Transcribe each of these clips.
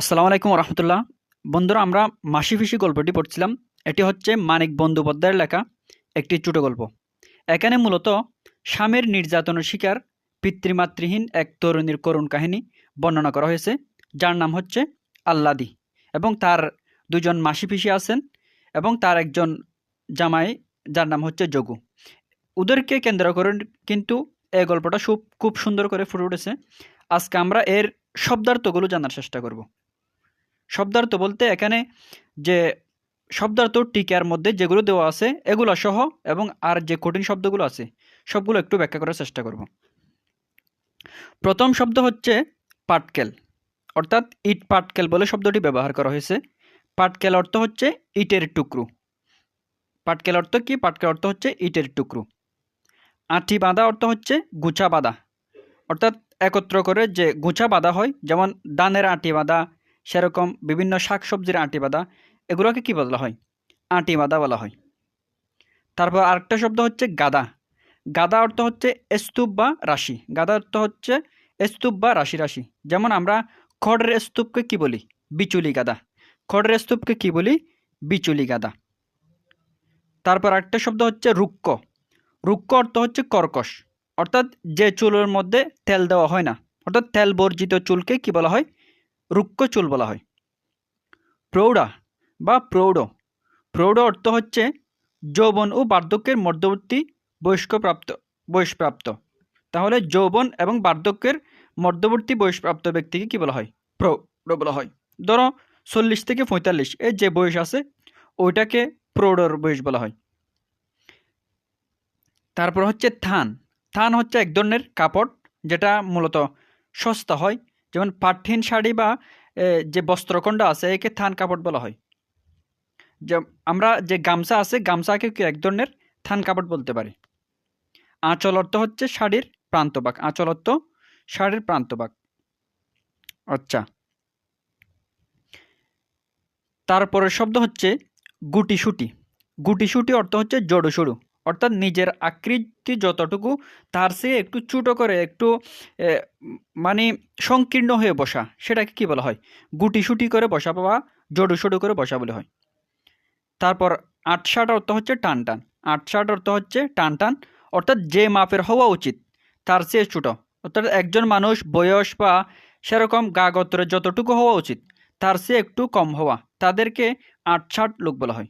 আসসালামু আলাইকুম রহমতুল্লাহ বন্ধুরা, আমরা মাসি ফিসি গল্পটি পড়ছিলাম। এটি হচ্ছে মানিক বন্দ্যোপাধ্যায়ের লেখা একটি ছোট গল্প। এখানে মূলত স্বামীর নির্যাতনের শিকার পিতৃমাতৃহীন এক তরুণীর করুণ কাহিনী বর্ণনা করা হয়েছে, যার নাম হচ্ছে আল্লাদি এবং তার দুজন মাসি পিসি আছেন এবং তার একজন জামাই, যার নাম হচ্ছে যোগু। ওদেরকে কেন্দ্র করে কিন্তু এই গল্পটা খুব খুব সুন্দর করে ফুটে উঠেছে। আজকে আমরা এর শব্দার্থগুলো জানার চেষ্টা করব। শব্দার্থ বলতে এখানে যে শব্দার্থ টিকার মধ্যে যেগুলো দেওয়া আছে, এগুলো সহ এবং আর যে কঠিন শব্দগুলো আছে, সবগুলো একটু ব্যাখ্যা করার চেষ্টা করব। প্রথম শব্দ হচ্ছে পাটকেল, অর্থাৎ ইট পাটকেল বলে শব্দটি ব্যবহার করা হয়েছে। পাটকেল অর্থ হচ্ছে ইটের টুকরো। পাটকেল অর্থ কি? পাটকেল অর্থ হচ্ছে ইটের টুকরো। আঁটি বাঁধা অর্থ হচ্ছে গুছা বাঁধা, অর্থাৎ একত্র করে যে গুছা বাঁধা হয়, যেমন দানের আঁটি বাঁধা সেরকম বিভিন্ন শাকসবজির আঁটি বাঁধা এগুলোকে কি বলা হয়? আঁটি বাঁধা বলা হয়। তারপর আরেকটা শব্দ হচ্ছে গাদা। গাদা অর্থ হচ্ছে স্তূপ বা রাশি। গাদা অর্থ হচ্ছে স্তূপ বা রাশি রাশি। যেমন আমরা খড়ের স্তূপকে কি বলি? বিচুলি গাদা। খড়ের স্তূপকে কি বলি? বিচুলি গাদা। তারপর আরেকটা শব্দ হচ্ছে রুক্ক। রুক্ক অর্থ হচ্ছে কর্কশ। অর্থাৎ যে চুলের মধ্যে তেল দেওয়া হয় না। অর্থাৎ তেল বর্জিত চুলকে কি বলা হয়? রুক্ষ চুল বলা হয়। প্রৌঢ়া বা প্রৌঢ়। প্রৌঢ় অর্থ হচ্ছে যৌবন ও বার্ধক্যের মধ্যবর্তী বয়স্কপ্রাপ্ত, বয়সপ্রাপ্ত। তাহলে যৌবন এবং বার্ধক্যের মধ্যবর্তী বয়সপ্রাপ্ত ব্যক্তিকে কী বলা হয়? প্রৌঢ় বলা হয়। ধরো চল্লিশ থেকে পঁয়তাল্লিশ, এর যে বয়স আছে, ওইটাকে প্রৌঢ়র বয়স বলা হয়। তারপর হচ্ছে থান। থান হচ্ছে এক ধরনের কাপড়, যেটা মূলত সস্তা হয় যেমন পাটহীন শাড়ি বা যে বস্ত্রখণ্ড আছে, একে থান কাপড় বলা হয়। যে আমরা যে গামছা আছে গামছাকে কি এক ধরনের থান কাপড় বলতে পারি? আঁচল অর্থ হচ্ছে শাড়ির প্রান্তবাক আঁচল অর্থ শাড়ির প্রান্তবাক আচ্ছা। তারপরের শব্দ হচ্ছে গুটিসুটি। গুটিসুটি অর্থ হচ্ছে জড়ো সরু অর্থাৎ নিজের আকৃতি যতটুকু, তার চেয়ে একটু ছোটো করে, একটু মানে সংকীর্ণ হয়ে বসা, সেটাকে কি বলা হয়? গুটিসুটি করে বসা বা জড়ো সড়ু করে বসা বলে হয়। তারপর আটষাট অর্থ হচ্ছে টান টান। আটষাট অর্থ হচ্ছে টান টান। অর্থাৎ যে মাপের হওয়া উচিত, তার চেয়ে ছোটো। অর্থাৎ একজন মানুষ বয়স বা সেরকম গা যতটুকু হওয়া উচিত, তার চেয়ে একটু কম হওয়া। তাদেরকে আটষাট লোক বলা হয়।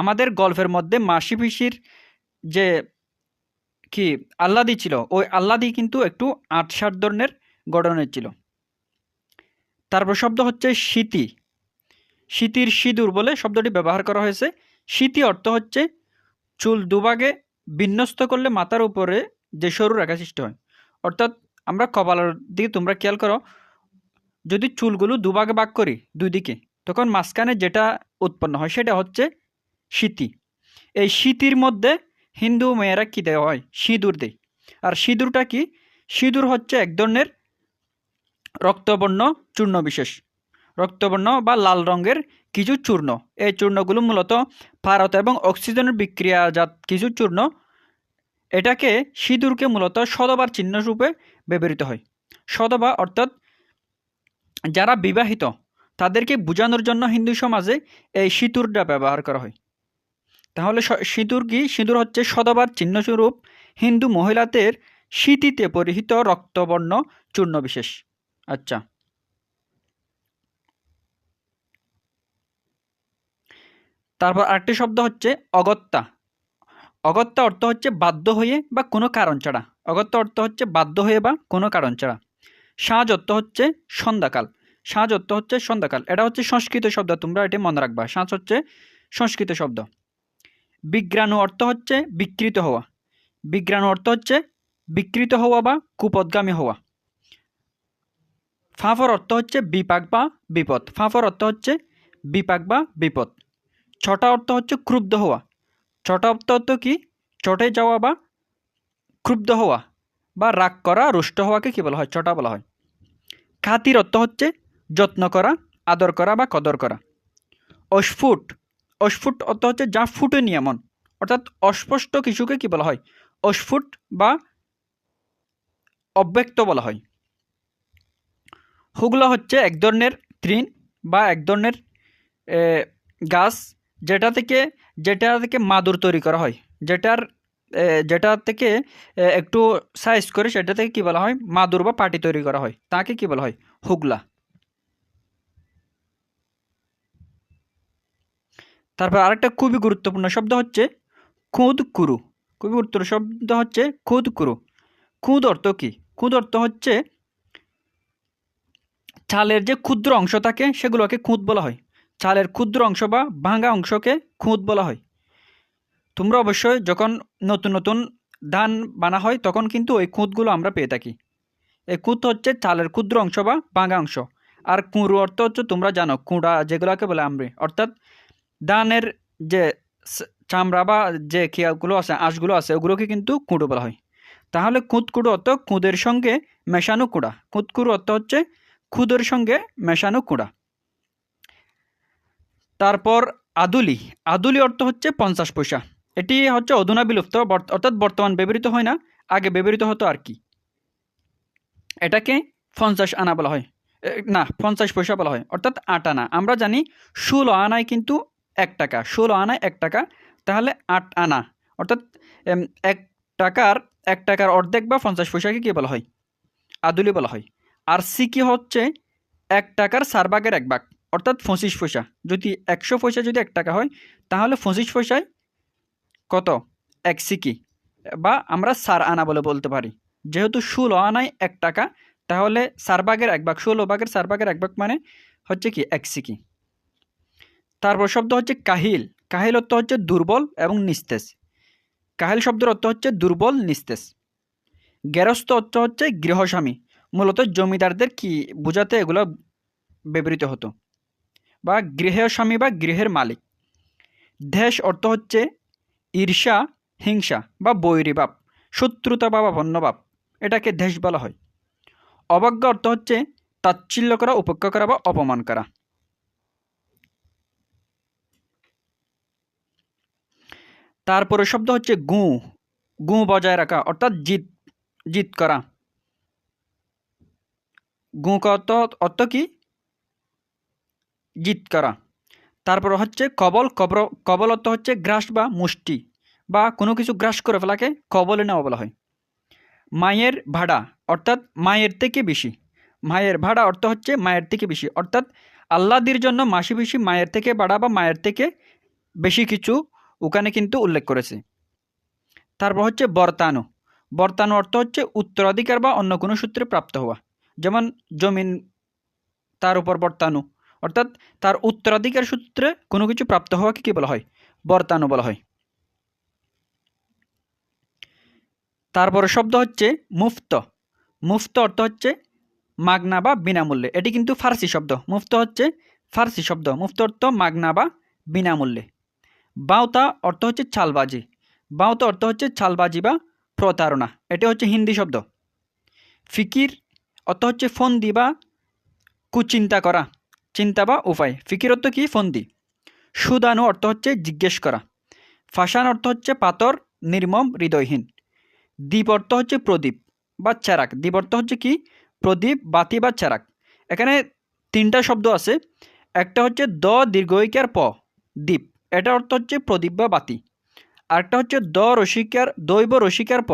আমাদের গল্পের মধ্যে মাসি পিসির যে কি আল্লাদি ছিল, ওই আল্লাদি কিন্তু একটু আটষাট ধরনের গঠনের ছিল। তারপর শব্দ হচ্ছে শীতি শীতির সিঁদুর বলে শব্দটি ব্যবহার করা হয়েছে। শীতি অর্থ হচ্ছে চুল দুভাগে বিন্যস্ত করলে মাথার উপরে যে সরু রেখা সৃষ্টি হয়। অর্থাৎ আমরা কপালের দিকে তোমরা খেয়াল করো, যদি চুলগুলো দুভাগে ভাগ করি দুই দিকে, তখন মাঝখানে যেটা উৎপন্ন হয় সেটা হচ্ছে শীতি এই শীতির মধ্যে হিন্দু মেয়েরা কী দেওয়া হয়? সিঁদুর দেয়। আর সিঁদুরটা কি? সিঁদুর হচ্ছে এক ধরনের রক্তবর্ণ চূর্ণ বিশেষ। রক্তবর্ণ বা লাল রঙের কিছু চূর্ণ। এই চূর্ণগুলো মূলত ভারত এবং অক্সিজেনের বিক্রিয়াজাত কিছু চূর্ণ। এটাকে সিঁদুরকে মূলত সদবার চিহ্নরূপে ব্যবহৃত হয়। সদবা অর্থাৎ যারা বিবাহিত, তাদেরকে বোঝানোর জন্য হিন্দু সমাজে এই সিঁদুরটা ব্যবহার করা হয়। তাহলে সিঁদুর কি? সিঁদুর হচ্ছে সদবার চিহ্নস্বরূপ। হিন্দু মহিলাদের শীতিতে পরিহিত রক্তবর্ণ চূর্ণ বিশেষ। আচ্ছা। তারপর আরেকটি শব্দ হচ্ছে অগত্যা। অগত্যা অর্থ হচ্ছে বাধ্য হয়ে বা কোনো কারণ ছাড়া। অগত্যা অর্থ হচ্ছে বাধ্য হয়ে বা কোনো কারণ ছাড়া। সাঁঝ অর্থ হচ্ছে সন্ধ্যাকাল। সাঁঝ অর্থ হচ্ছে সন্ধ্যাকাল। এটা হচ্ছে সংস্কৃত শব্দ। তোমরা এটি মনে রাখবা। সাঁঝ হচ্ছে সংস্কৃত শব্দ। বিজ্ঞানু অর্থ হচ্ছে বিকৃত হওয়া। বিজ্ঞানু অর্থ হচ্ছে বিকৃত হওয়া বা কুপদগামী হওয়া। ফাঁফর অর্থ হচ্ছে বিপাক বা বিপদ। ফাঁফর অর্থ হচ্ছে বিপাক বা বিপদ। ছটা অর্থ হচ্ছে ক্রুব্ধ হওয়া। ছটা অর্থ হচ্ছে কি? চটে যাওয়া বা ক্ষুব্ধ হওয়া বা রাগ করা, রুষ্ট হওয়াকে কি বলা হয়? ছটা বলা হয়। খাতির অর্থ হচ্ছে যত্ন করা, আদর করা বা কদর করা। অস্ফুট অস্ফুট অর্থ হচ্ছে যা ফুটে নিয়মন অর্থাৎ অস্পষ্ট কিছুকে কি বলা হয়? অস্ফুট বা অব্যক্ত বলা হয়। হুগলা হচ্ছে এক ধরনের তৃণ বা এক ধরনের গাছ যেটা থেকে যেটা থেকে মাদুর তৈরি করা হয়। যেটার যেটা থেকে একটু সাইজ করে সেটা থেকে কি বলা হয়? মাদুর বা পাটি তৈরি করা হয়। তাকে কি বলা হয়? হুগলা। তারপর আরেকটা খুবই গুরুত্বপূর্ণ শব্দ হচ্ছে খুদ কুরু খুবই গুরুত্বপূর্ণ শব্দ হচ্ছে খুদ কুরু খুদ অর্থ কী? খুদ অর্থ হচ্ছে চালের যে ক্ষুদ্র অংশ থাকে, সেগুলোকে খুঁত বলা হয়। চালের ক্ষুদ্র অংশ বা ভাঙা অংশকে খুঁত বলা হয়। তোমরা অবশ্যই যখন নতুন নতুন ধান বানা হয়, তখন কিন্তু ওই খুঁতগুলো আমরা পেয়ে থাকি। এই খুঁত হচ্ছে চালের ক্ষুদ্র অংশ বা ভাঙা অংশ। আর কুঁড়ো অর্থ হচ্ছে তোমরা জানো, কুঁড়া যেগুলোকে বলে আমরি। অর্থাৎ ধানের যে চামড়া বা যে খিয়াগুলো আছে, আঁশগুলো আছে, ওগুলোকে কিন্তু কুঁড়ো বলা হয়। তাহলে খুঁত কুঁড়ো অর্থ কুঁদের সঙ্গে মেশানো কুড়া। খুঁত কুঁড়ো অর্থ হচ্ছে খুদের সঙ্গে মেশানো কুড়া। তারপর আদুলি। আদুলি অর্থ হচ্ছে পঞ্চাশ পয়সা। এটি হচ্ছে অধুনা বিলুপ্ত অর্থাৎ বর্তমান ব্যবহৃত হয় না, আগে ব্যবহৃত হতো আর কি। এটাকে পঞ্চাশ আনা বলা হয়। না, পঞ্চাশ পয়সা বলা হয়, অর্থাৎ আট আনা। আমরা জানি, ষোলো আনায় কিন্তু এক টাকা, ষোলো আনায় এক টাকা, তাহলে আট আনা। অর্থাৎ এক টাকার এক টাকার অর্ধেক বা পঞ্চাশ পয়সাকে কী বলা হয়? আদুলি বলা হয়। আর সিকি হচ্ছে? এক টাকার চার ভাগের এক ভাগ, অর্থাৎ পঁচিশ পয়সা। যদি একশো পয়সা যদি এক টাকা হয়, তাহলে পঁচিশ পয়সায় কত? এক সিকি। বা আমরা সার আনা বলে বলতে পারি। যেহেতু ষোলো আনায় এক টাকা, তাহলে চার ভাগের এক ভাগ, ষোলো ভাগের চার ভাগের এক ভাগ মানে হচ্ছে কি? এক সিকি। তারপর শব্দ হচ্ছে কাহিল। কাহিল অর্থ হচ্ছে দুর্বল এবং নিস্তেজ। কাহিল শব্দের অর্থ হচ্ছে দুর্বল, নিস্তেজ। গেরস্থ অর্থ হচ্ছে গৃহস্বামী। মূলত জমিদারদের কি বোঝাতে এগুলো ব্যবহৃত হতো? বা গৃহের স্বামী বা গৃহের মালিক। দেশ অর্থ হচ্ছে ঈর্ষা, হিংসা বা বৈরীভাব শত্রুতা বা বন্যভাব এটাকে দেশ বলা হয়। অবজ্ঞা অর্থ হচ্ছে তাচ্ছিল্য করা, উপেক্ষা করা বা অপমান করা। তারপরে শব্দ হচ্ছে গু গু বজায় রাখা, অর্থাৎ জিত জিত করা। গু অর্থ অর্থ কি? জিত করা। তারপর হচ্ছে কবল, কবর, কবল অর্থ হচ্ছে গ্রাস বা মুষ্টি, বা কোনো কিছু গ্রাস করে ফেলাকে কবলে নেওয়া বলা হয়। মায়ের ভাড়া, অর্থাৎ মায়ের থেকে বেশি। মায়ের ভাড়া অর্থ হচ্ছে মায়ের থেকে বেশি, অর্থাৎ আল্লাদির জন্য মাসি বেশি মায়ের থেকে ভাড়া বা মায়ের থেকে বেশি কিছু ওখানে কিন্তু উল্লেখ করেছে। তারপর হচ্ছে বর্তানু। বর্তানু অর্থ হচ্ছে উত্তরাধিকার বা অন্য কোনো সূত্রে প্রাপ্ত হওয়া। যেমন জমিন, তার উপর বর্তানু। অর্থাৎ তার উত্তরাধিকার সূত্রে কোনো কিছু প্রাপ্ত হওয়াকে কী বলা হয়? বর্তানু বলা হয়। তারপর শব্দ হচ্ছে মুফত। মুফত অর্থ হচ্ছে মাগনা বা বিনামূল্যে। এটি কিন্তু ফার্সি শব্দ। মুফত হচ্ছে ফার্সি শব্দ। মুফত অর্থ মাগনা বা বিনামূল্যে। বাউতা অর্থ হচ্ছে ছালবাজি। বাউতা অর্থ হচ্ছে চালবাজি বা প্রতারণা। এটি হচ্ছে হিন্দি শব্দ। ফিকির অর্থ হচ্ছে ফন্দি বা কুচিন্তা করা। চিন্তা বা উপায়। ফিকির অর্থ কি? ফন্দি। সুদানু অর্থ হচ্ছে জিজ্ঞেস করা। ফাঁসান অর্থ হচ্ছে পাথর, নির্মম, হৃদয়হীন। দ্বীপ অর্থ হচ্ছে প্রদীপ বা চেরাক দ্বীপ অর্থ হচ্ছে কি? প্রদীপ, বাতি বা চেরাক এখানে তিনটা শব্দ আছে। একটা হচ্ছে দ দীর্ঘইকার প, দ্বীপ। এটা অর্থ হচ্ছে প্রদীপ বা বাতি। আরেকটা হচ্ছে দ রসিকার, দৈব রসিকার প।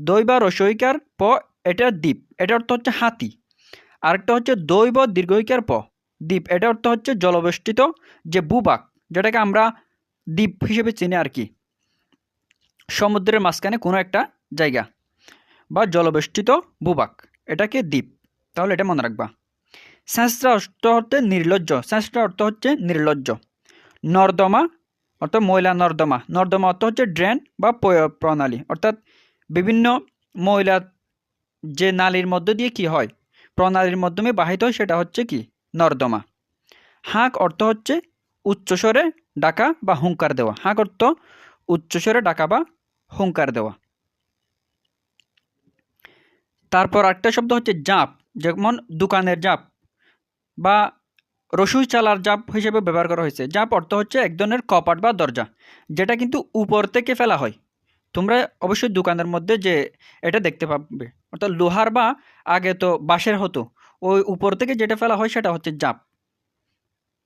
দৈব রসইকার প, এটা দ্বীপ, এটা অর্থ হচ্ছে হাতি। আরেকটা হচ্ছে দৈব দীর্ঘইকার প, দ্বীপ, এটা অর্থ হচ্ছে জলবেষ্টিত যে ভূভাগ, যেটাকে আমরা দ্বীপ হিসেবে চিনি আর কি। সমুদ্রের মাঝখানে কোনো একটা জায়গা বা জলবেষ্টিত ভূভাগ, এটাকে দ্বীপ। তাহলে এটা মনে রাখবা। স্যাঁচড়া অর্থ হচ্ছে নির্লজ্জ স্যাঁচড়া অর্থ হচ্ছে নির্লজ্জ। নর্দমা, অর্থাৎ ময়লা নর্দমা। নর্দমা অর্থ হচ্ছে ড্রেন বা প্রণালী। অর্থাৎ বিভিন্ন ময়লা যে নালীর মধ্য দিয়ে কি হয়, প্রণালীর মাধ্যমে বাহিত হয়, সেটা হচ্ছে কি? নর্দমা। হাঁক অর্থ হচ্ছে উচ্চস্বরে ডাকা বা হুঙ্কার দেওয়া। হাঁক অর্থ উচ্চস্বরে ডাকা বা হুঙ্কার দেওয়া। তারপর আরেকটা শব্দ হচ্ছে জাঁপ। যেমন দোকানের জাঁপ বা রসুই চালার জাপ হিসেবে ব্যবহার করা হয়েছে জাপ অর্থ হচ্ছে এক ধরনের কপাট বা দরজা, যেটা কিন্তু উপর থেকে ফেলা হয়। তোমরা অবশ্যই দোকানের মধ্যে যে এটা দেখতে পাবে, অর্থাৎ লোহার বা আগে তো বাঁশের হতো, ওই উপর থেকে যেটা ফেলা হয় সেটা হচ্ছে জাপ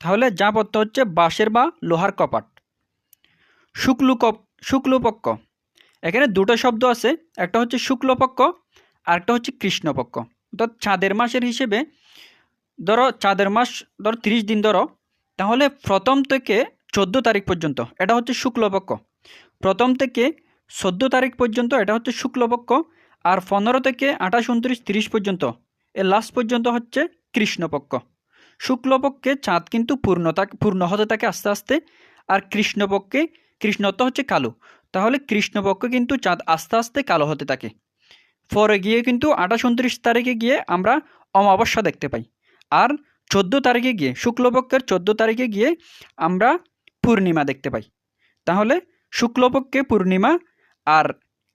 তাহলে জাপ অর্থ হচ্ছে বাঁশের বা লোহার কপাট। শুক্ল কপ শুক্লপক্ষ এখানে দুটো শব্দ আছে, একটা হচ্ছে শুক্লপক্ষ আর একটা হচ্ছে কৃষ্ণপক্ষ। অর্থাৎ চাঁদের মাসের হিসেবে ধরো চাঁদের মাস, ধরো তিরিশ দিন ধরো, তাহলে প্রথম থেকে চোদ্দ তারিখ পর্যন্ত, এটা হচ্ছে শুক্লপক্ষ। প্রথম থেকে চোদ্দ তারিখ পর্যন্ত, এটা হচ্ছে শুক্লপক্ষ, আর পনেরো থেকে আঠাশ, উনত্রিশ, তিরিশ পর্যন্ত, এর লাস্ট পর্যন্ত হচ্ছে কৃষ্ণপক্ষ। শুক্লপক্ষে চাঁদ কিন্তু পূর্ণ পূর্ণ হতে থাকে আস্তে আস্তে, আর কৃষ্ণপক্ষে, কৃষ্ণত্ব হচ্ছে কালো। তাহলে কৃষ্ণপক্ষে কিন্তু চাঁদ আস্তে আস্তে কালো হতে থাকে। পরে গিয়ে কিন্তু আঠাশ, উনত্রিশ তারিখে গিয়ে আমরা অমাবস্যা দেখতে পাই। আর চোদ্দ তারিখে গিয়ে, শুক্লপক্ষের চোদ্দ তারিখে গিয়ে আমরা পূর্ণিমা দেখতে পাই। তাহলে শুক্লপক্ষে পূর্ণিমা আর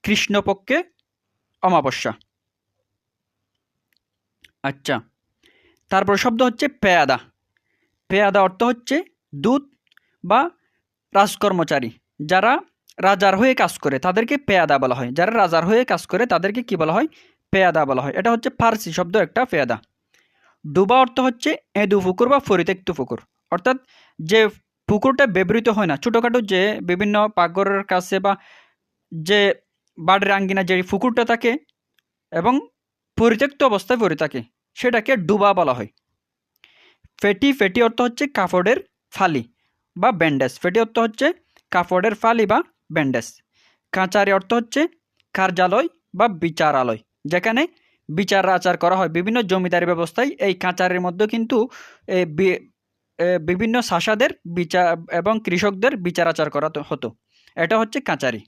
কৃষ্ণপক্ষে অমাবস্যা। আচ্ছা তারপর শব্দ হচ্ছে পেয়াদা। পেয়াদা অর্থ হচ্ছে দূত বা রাজকর্মচারী, যারা রাজার হয়ে কাজ করে, তাদেরকে পেয়াদা বলা হয়। যারা রাজার হয়ে কাজ করে, তাদেরকে কি বলা হয়? পেয়াদা বলা হয়। এটা হচ্ছে ফার্সি শব্দ, একটা পেয়াদা। ডুবা অর্থ হচ্ছে এঁদু পুকুর বা পরিত্যক্ত পুকুর অর্থাৎ যে পুকুরটা ব্যবহৃত হয় না, ছোটোখাটো যে বিভিন্ন পাকঘরের কাছে বা যে বাড়ির আঙ্গিনা যে পুকুরটা থাকে এবং পরিত্যক্ত অবস্থায় পড়ে থাকে, সেটাকে ডুবা বলা হয়। ফেটি ফেটি অর্থ হচ্ছে কাপড়ের ফালি বা ব্যান্ডেজ। ফেটি অর্থ হচ্ছে কাপড়ের ফালি বা ব্যান্ডেজ। কাঁচারি অর্থ হচ্ছে কার্যালয় বা বিচারালয়, যেখানে বিচার আচার করা হয়। বিভিন্ন জমিদারি ব্যবস্থায় এই কাঁচারের মধ্যে কিন্তু বিভিন্ন শাসাদের বিচার এবং কৃষকদের বিচার আচার করা হতো। এটা হচ্ছে কাঁচারি।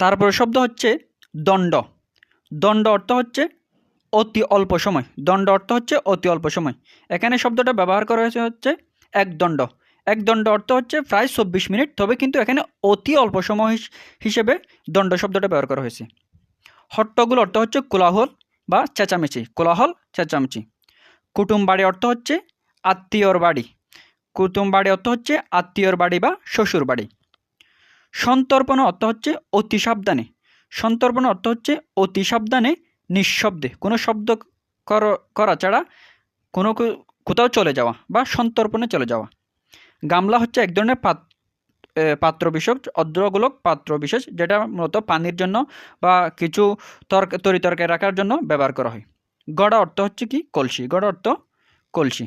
তারপর শব্দ হচ্ছে দণ্ড। দণ্ড অর্থ হচ্ছে অতি অল্প সময়। দণ্ড অর্থ হচ্ছে অতি অল্প সময়। এখানে শব্দটা ব্যবহার করা হয়েছে হচ্ছে এক দণ্ড এক দণ্ড অর্থ হচ্ছে প্রায় চব্বিশ মিনিট, তবে কিন্তু এখানে অতি অল্প সময় হিস- হিসেবে দণ্ড শব্দটা ব্যবহার করা হয়েছে। হট্টগুল অর্থ হচ্ছে কোলাহল বা চেঁচামেচি, কোলাহল, চেঁচামেচি। কুটুম বাড়ি অর্থ হচ্ছে আত্মীয়র বাড়ি। কুটুম বাড়ি অর্থ হচ্ছে আত্মীয়র বাড়ি বা শ্বশুর বাড়ি। সন্তর্পণ অর্থ হচ্ছে অতি সাবধানে। সন্তর্পণ অর্থ হচ্ছে অতি সাবধানে, নিঃশব্দে। কোনো শব্দ করা ছাড়া কোনো কোথাও চলে যাওয়া বা সন্তর্পণে চলে যাওয়া। গামলা হচ্ছে এক ধরনের পাত্র বিশেষ অদ্রগোলক পাত্র বিশেষ যেটা মূলত পানির জন্য বা কিছু তরক, তরি তরকারি রাখার জন্য ব্যবহার করা হয়। গড়া অর্থ হচ্ছে কি? কলসি। গড়া অর্থ কলসি।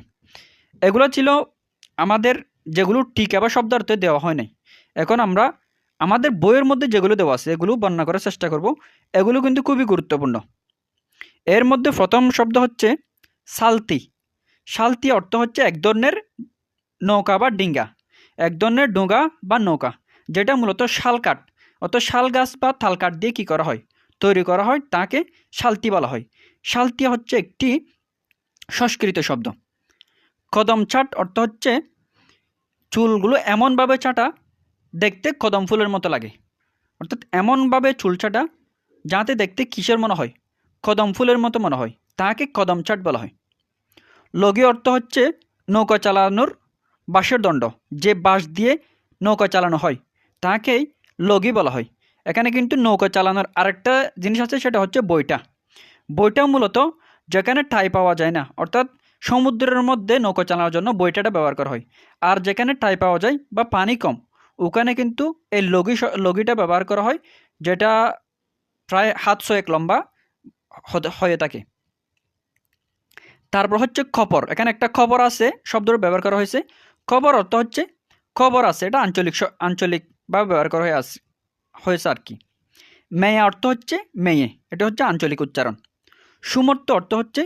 এগুলো ছিল আমাদের যেগুলো টিকা বা শব্দার্থে দেওয়া হয় নাই। এখন আমরা আমাদের বইয়ের মধ্যে যেগুলো দেওয়া আছে, এগুলো বর্ণনা করার চেষ্টা করব। এগুলো কিন্তু খুবই গুরুত্বপূর্ণ। এর মধ্যে প্রথম শব্দ হচ্ছে সালতি। সালতি অর্থ হচ্ছে এক ধরনের নৌকা বা ডিঙ্গা। এক ধরনের ডোঙ্গা বা নৌকা, যেটা মূলত শাল কাঠ অত শাল গাছ বা তাল কাঠ দিয়ে কী করা হয়? তৈরি করা হয়, তাকে শালতি বলা হয়। শালতি হচ্ছে একটি সংস্কৃত শব্দ। কদম ছাট অর্থ হচ্ছে চুলগুলো এমনভাবে চাটা দেখতে কদম ফুলের মতো লাগে। অর্থাৎ এমনভাবে চুল চাটা যাতে দেখতে কিসের মনে হয়? কদম ফুলের মতো মনে হয়, তাকে কদম চাট বলা হয়। লগি অর্থ হচ্ছে নৌকা চালানোর বাঁশের দণ্ড। যে বাঁশ দিয়ে নৌকা চালানো হয়, তাকেই লগি বলা হয়। এখানে কিন্তু নৌকা চালানোর আরেকটা জিনিস আছে, সেটা হচ্ছে বইটা বইটা মূলত যেখানে ঠাই পাওয়া যায় না, অর্থাৎ সমুদ্রের মধ্যে নৌকা চালানোর জন্য বইটাটা ব্যবহার করা হয়। আর যেখানে ঠাই পাওয়া যায় বা পানি কম, ওখানে কিন্তু এই লগি লগিটা ব্যবহার করা হয়, যেটা প্রায় হাতশো এক লম্বা হয়ে থাকে। তারপর হচ্ছে খপর। এখানে একটা খবর আছে শব্দটা ব্যবহার করা হয়েছে। খবর অর্থ হচ্ছে, খবর আছে, এটা আঞ্চলিক আঞ্চলিকভাবে ব্যবহার করা হয়ে আছে, হয়েছে আর কি। মেয়ে অর্থ হচ্ছে মেয়ে, এটা হচ্ছে আঞ্চলিক উচ্চারণ। সুমর্থ অর্থ হচ্ছে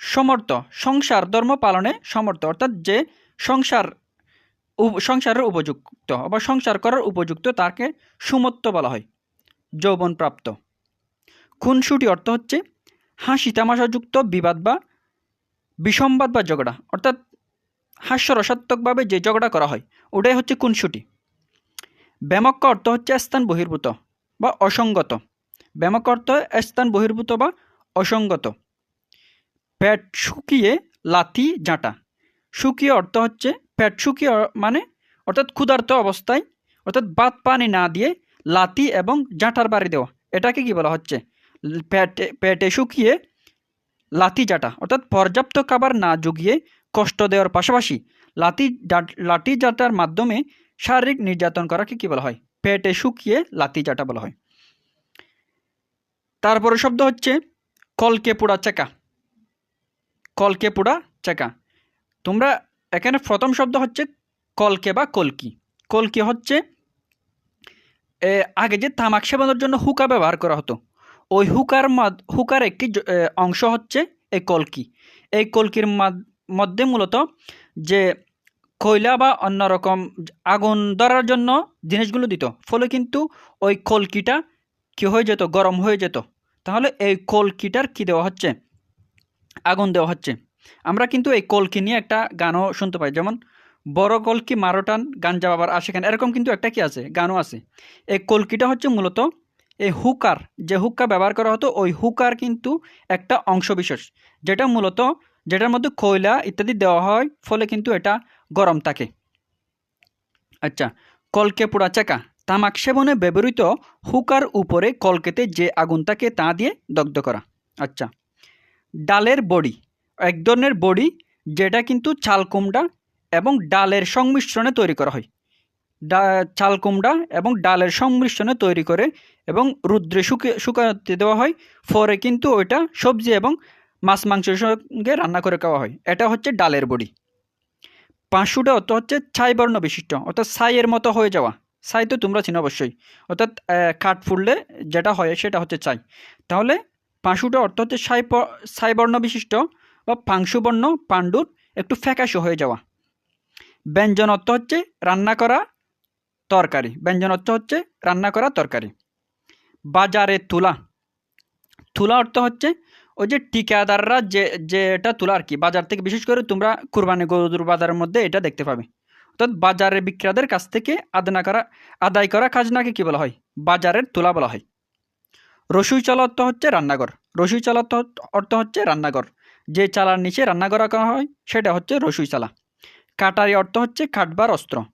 সমর্থ, সংসার, ধর্ম পালনে সমর্থ, অর্থাৎ যে সংসার সংসারের উপযুক্ত বা সংসার করার উপযুক্ত তাকে সুমত্ত বলা হয় যৌবন প্রাপ্ত খুনসুটি অর্থ হচ্ছে হাসি তামাশাযুক্ত বিবাদ বা বিসম্বাদ বা ঝগড়া, অর্থাৎ হাস্যরসাত্মকভাবে যে ঝগড়া করা হয়, ওটাই হচ্ছে খুনসুটি। ব্যামক্য অর্থ হচ্ছে স্থান বহির্ভূত বা অসঙ্গত। ব্যামক অর্থ স্থান বহির্ভূত বা অসঙ্গত। পেট শুকিয়ে লাথি, জাঁটা। শুকিয়ে অর্থ হচ্ছে, পেট শুকিয়ে মানে অর্থাৎ ক্ষুধার্ত অবস্থায়, অর্থাৎ ভাত পানি না দিয়ে লাথি এবং জাঁটার বাড়ি দেওয়া। এটাকে কি বলা হচ্ছে? ল- পেটে শুকিয়ে লাথি, জাটা। অর্থাৎ পর্যাপ্ত খাবার না জুগিয়ে কষ্ট দেওয়ার পাশাপাশি লাঠি লাঠি জাটার মাধ্যমে শারীরিক নির্যাতন করাকে কি বলা হয়? পেটে শুকিয়ে লাথি জাটা বলা হয়। তারপরে শব্দ হচ্ছে কলকে পোড়া চাকা। কলকে পোড়া চাকা। তোমরা এখানে প্রথম শব্দ হচ্ছে কলকে বা কলকি। কলকি হচ্ছে আগে যে তামাক সেবনের জন্য হুকা ব্যবহার করা হতো, ওই হুকার হুকার একটি অংশ হচ্ছে এই কলকি। এই কলকির মধ্যে মূলত যে কয়লা বা অন্যরকম আগুন ধরার জন্য জিনিসগুলো দিত। ফলে কিন্তু ওই কলকিটা কি হয়ে যেত? গরম হয়ে যেত। তাহলে এই কলকিটার কি দেওয়া হচ্ছে? আগুন দেওয়া হচ্ছে। আমরা কিন্তু এই কলকি নিয়ে একটা গানও শুনতে পাই। যেমন, বড় কলকি মারোটান গাঞ্জা বাবার আশেখান এরকম কিন্তু একটা কি আছে? গানও আছে। এই কলকিটা হচ্ছে মূলত এই হুকার। যে হুক্কা ব্যবহার করা হতো, ওই হুকার কিন্তু একটা অংশ বিশেষ যেটা মূলত যেটার মধ্যে কয়লা ইত্যাদি দেওয়া হয়, ফলে কিন্তু এটা গরম থাকে। আচ্ছা কলকে পোড়া চাকা। তামাক সেবনে ব্যবহৃত হুকার উপরে কলকেতে যে আগুন থাকে তা দিয়ে দগ্ধ করা। আচ্ছা ডালের বড়ি। এক ধরনের বড়ি যেটা কিন্তু চাল কুমড়া এবং ডালের সংমিশ্রণে তৈরি করা হয়। ডা, চাল কুমড়া এবং ডালের সংমিশ্রণে তৈরি করে এবং রুদ্রে শুকে, শুকাতে দেওয়া হয়। পরে কিন্তু ওইটা সবজি এবং মাছ মাংসের সঙ্গে রান্না করে খাওয়া হয়। এটা হচ্ছে ডালের বড়ি। পাঁচশোটা অর্থ হচ্ছে ছাই বর্ণ বিশিষ্ট, অর্থাৎ ছাইয়ের মতো হয়ে যাওয়া। ছাই তো তোমরা চিনো অবশ্যই। অর্থাৎ কাঠ ফুললে যেটা হয় সেটা হচ্ছে ছাই। তাহলে পাঁশুটা অর্থ হচ্ছে ছাই ছাই বর্ণ বিশিষ্ট বা পাংশু বর্ণ, পাণ্ডুর একটু ফ্যাকাশে হয়ে যাওয়া। ব্যঞ্জন অর্থ হচ্ছে রান্না করা তরকারি। ব্যঞ্জন অর্থ হচ্ছে রান্না করা তরকারি। বাজারে তুলা। তুলা অর্থ হচ্ছে ওই যে টিকাদাররা যে, যেটা তুলা আর কি, বাজার থেকে, বিশেষ করে তোমরা কুরবানি গরুর বাজারের মধ্যে এটা দেখতে পাবে। অর্থাৎ বাজারের বিক্রেতাদের কাছ থেকে আদনা করা, আদায় করা খাজনাকে কী বলা হয়? বাজারের তোলা বলা হয়। রসুই চাল অর্থ হচ্ছে রান্নাঘর। রসুই চাল অর্থ হচ্ছে রান্নাঘর। যে চালার নিচে রান্না করা করা হয়, সেটা হচ্ছে রসুই চালা। কাটারি অর্থ হচ্ছে কাটবার অস্ত্র।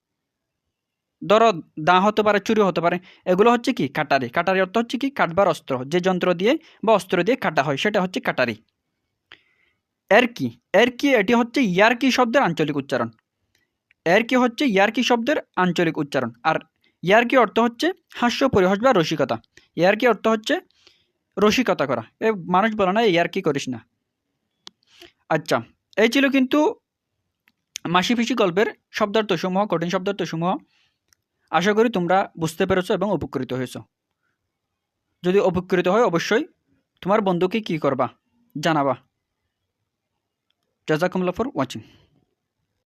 ধরো দা হতে পারে, চুরি হতে পারে, এগুলো হচ্ছে কি? কাটারি। কাটারি অর্থ হচ্ছে কি? কাটবার অস্ত্র। যে যন্ত্র দিয়ে বা অস্ত্র দিয়ে কাটা হয়, সেটা হচ্ছে কাটারি। এর কি? এর কি? এটি হচ্ছে ইয়ারকি শব্দের আঞ্চলিক উচ্চারণ। এর কি হচ্ছে? ইয়ারকি শব্দের আঞ্চলিক উচ্চারণ। আর ইয়ারকি অর্থ হচ্ছে হাস্য, পরিহাস বা রসিকতা। ইয়ারকি অর্থ হচ্ছে রসিকতা করা। এ মানুষ বলে না, ইয়ারকি করিস না। আচ্ছা এই ছিল কিন্তু মাসি পিসি গল্পের শব্দার্থসমূহ, কঠিন শব্দার্থসমূহ। আশা করি তোমরা বুঝতে পেরেছ এবং উপকৃত হয়েছো। যদি উপকৃত হয় অবশ্যই তোমার বন্ধুকে কি করবা? জানাবা। জাজাকুমুল্লাহ ফর ওয়াচিং